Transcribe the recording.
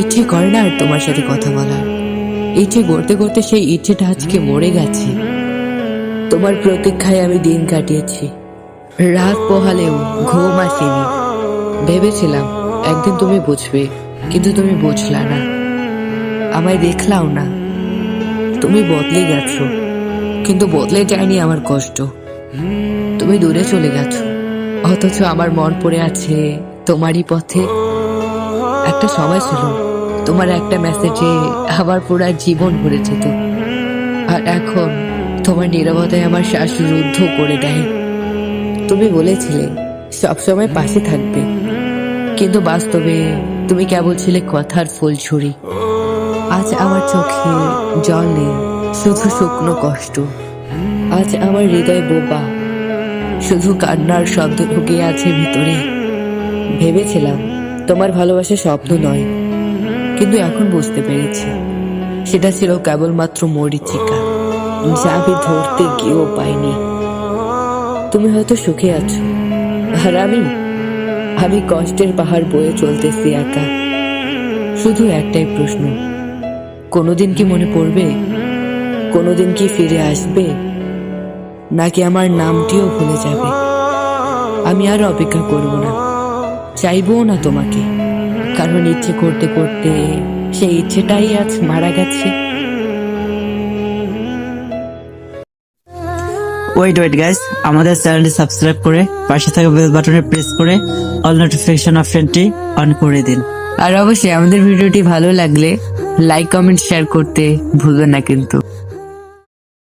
ইচ্ছে করে না আর তোমার সাথে কথা বলার। ইচ্ছে করতে করতে সেই ইচ্ছেটা আজকে মরে গেছে। তোমার প্রতীক্ষায় আমি দিন কাটিয়েছি। রাত পোহালেও ঘুম আসেনি। ভেবেছিলাম একদিন তুমি বুঝবে, কিন্তু তুমি বুঝলা না। আমায় দেখলাও না। তুমি বদলে গেছো, কিন্তু বদলে যায়নি আমার কষ্ট। তুমি দূরে চলে গেছো। অথচ আমার মন পড়ে আছে তোমারই পথে। একটা সময় ছিল, তোমার একটা মেসেজে আমার পুরো জীবন ভরে যেত। আর এখন তোমার নীরবতায় আমার শ্বাস রুদ্ধ করে দেয়। তুমি বলেছিলে, সবসময় পাশে থাকবে। কিন্তু বাস্তবে তুমি কেবল ছিলে কথার ফুল ছুরি আজ আমার চোখে জল নেই শুধু শুকনো কষ্ট। আজ আমার হৃদয় বোবা শুধু কান্নার শব্দ ঢুকে আছে ভিতরে। ভেবেছিলাম, তোমার ভালোবাসা স্বপ্ন নয়, কিন্তু এখন বুঝতে পেরেছি। সেটা ছিল কেবলমাত্র মরিচিকা। যা আমি ধরতে গিয়েও পাইনি তুমি হয়তো সুখে আছো। আর আমি আমি কষ্টের পাহাড় বয়ে চলতেছি একা। শুধু একটাই প্রশ্ন। কোনোদিন কি মনে পড়বে? কোনোদিন কি ফিরে আসবে? নাকি আমার নামটিও ভুলে যাবে। আমি আর অপেক্ষা করব না। চাইবও না তোমাকে। কারণ ইচ্ছে করতে করতে সেই ইচ্ছেটাই আজ মারা গেছে। ওয়েট ওয়েট গাইস আমাদের চ্যানেলটি সাবস্ক্রাইব করে পাশে থাকা বেল বাটনে প্রেস করে অল নোটিফিকেশন অপশনটি অন করে দিন। আর অবশ্যই আমাদের ভিডিওটি ভালো লাগলে লাইক কমেন্ট শেয়ার করতে ভুলবেন না কিন্তু।